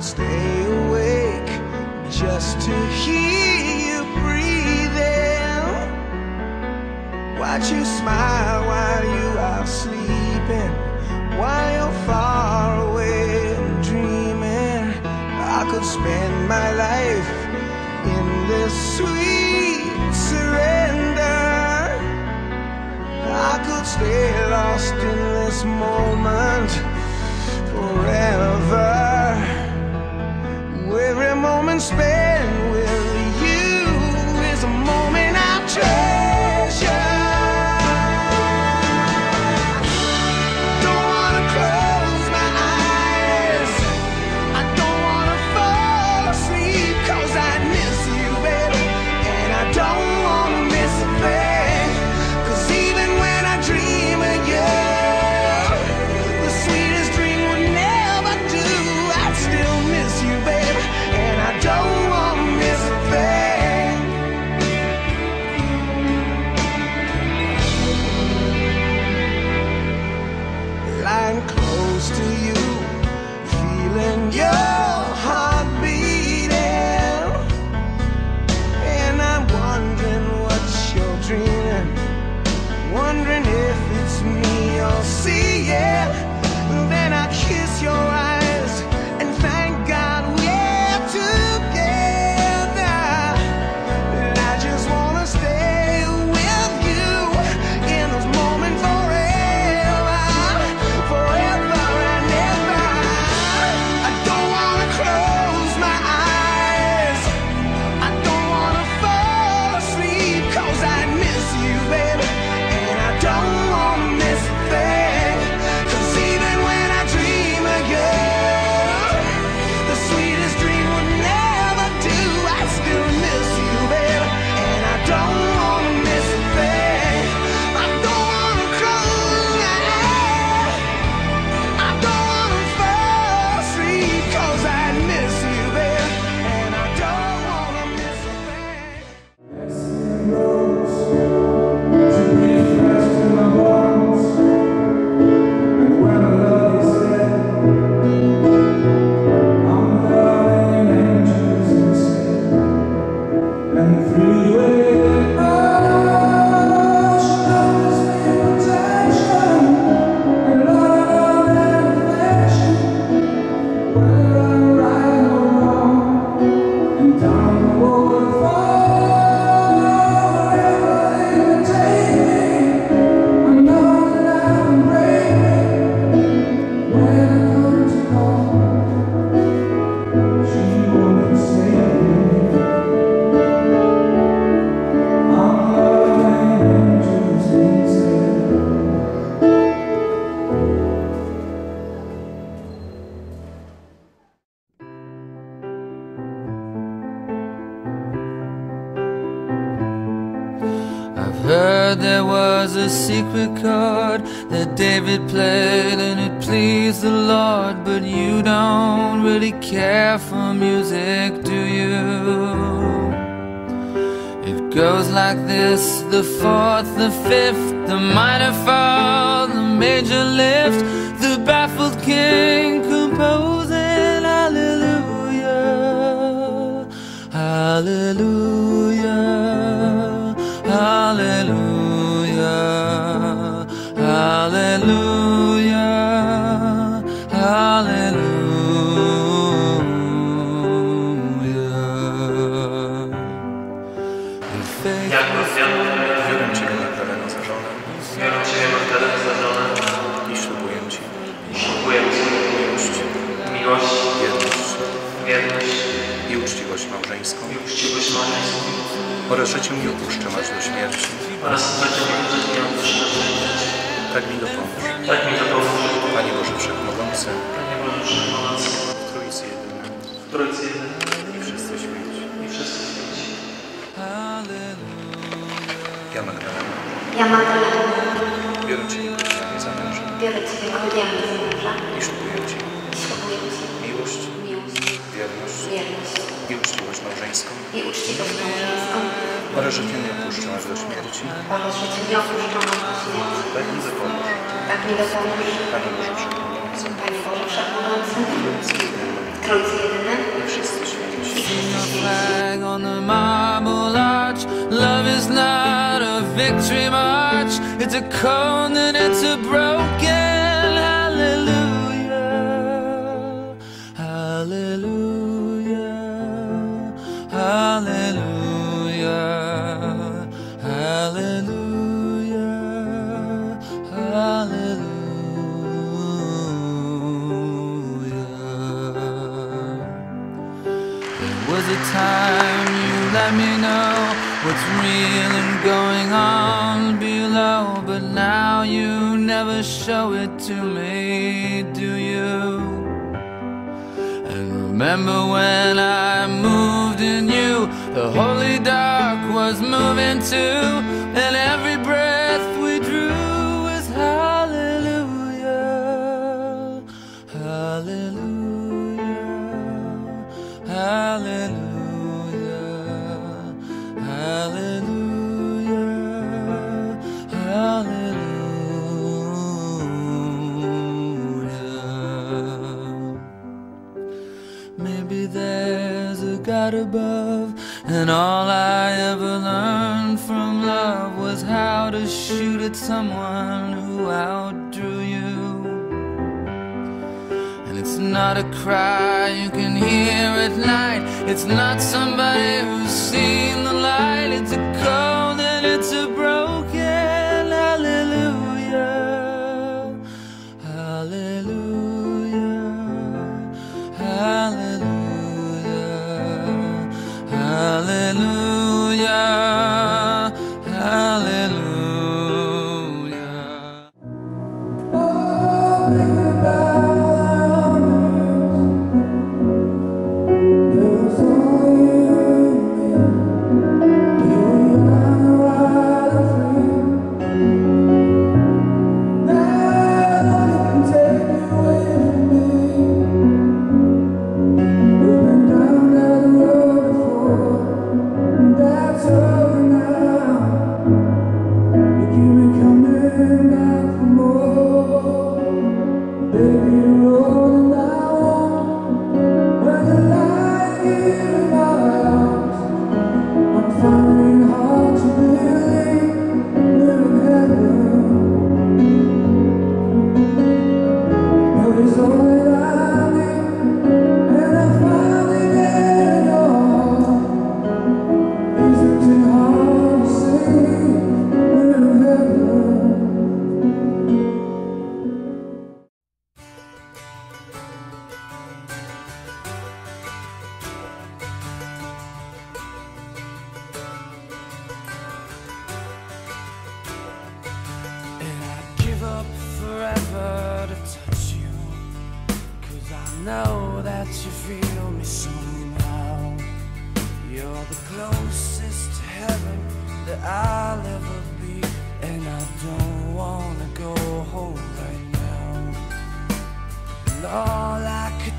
could stay awake just to hear you breathing. Watch you smile while you are sleeping, while you're far away and dreaming. I could spend my life in this sweet surrender. I could stay lost in this moment forever. Every secret chord that David played and it pleased the Lord, but you don't really care for music, do you? It goes like this the fourth, the fifth, the minor fall, the major lift, the baffled king composing hallelujah, hallelujah, hallelujah, hallelujah. Tak mi dopomóż. Tak mi to pomóż, Panie Boże Wszechmogący, Panie Boże Wszechmogący, w Trójcy jedyny. W Trójcy Jedyny. I wszyscy święci. i wszyscy święci. Ja Magdalena, Ja Magdalena, biorę Cię Kościelnie za męża. Biorę Ciebie kordialnie za męża. I ślubuję Ci i ślubuję Ci miłość, miłość, wierność. Wierność. I uczciwość małżeńską. I uczciwość małżeńską ale że Cię nie opuszczę do śmierci. Tak, tak mi zapomnisz. Panie Boże Wszechmogący. Trójcy jedyny. I wszyscy święci. On my bullet. Love is not a victory march. It's a cold and it's a broken real and going on below, but now you never show it to me, do you? And remember when I moved in you, the holy dark was moving too, and every someone who outdrew you. And it's not a cry you can hear at night, it's not somebody who's seen the light, it's a cold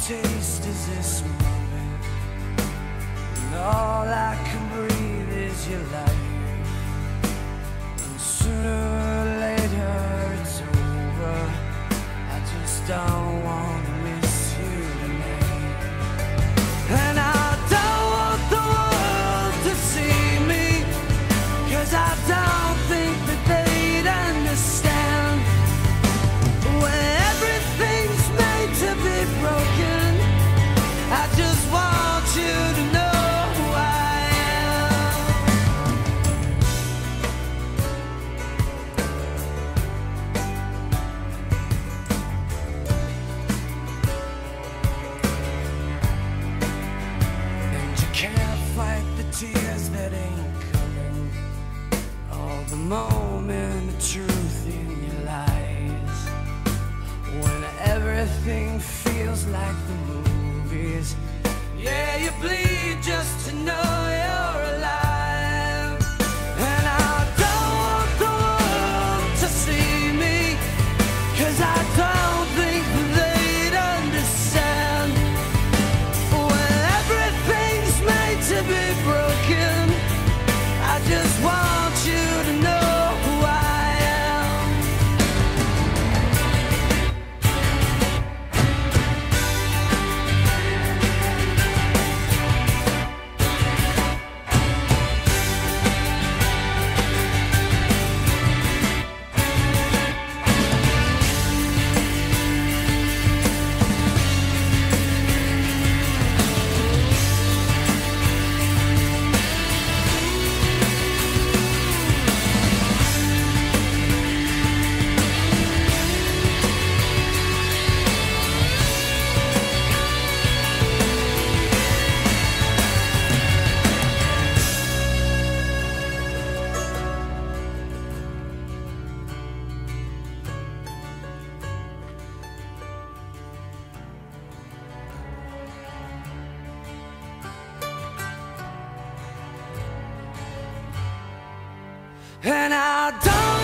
taste is this moment. And all I can breathe is your life. Tears that ain't coming. All the moment of truth in your lies. When everything feels like the movies. Yeah, you bleed just to know you're And I don't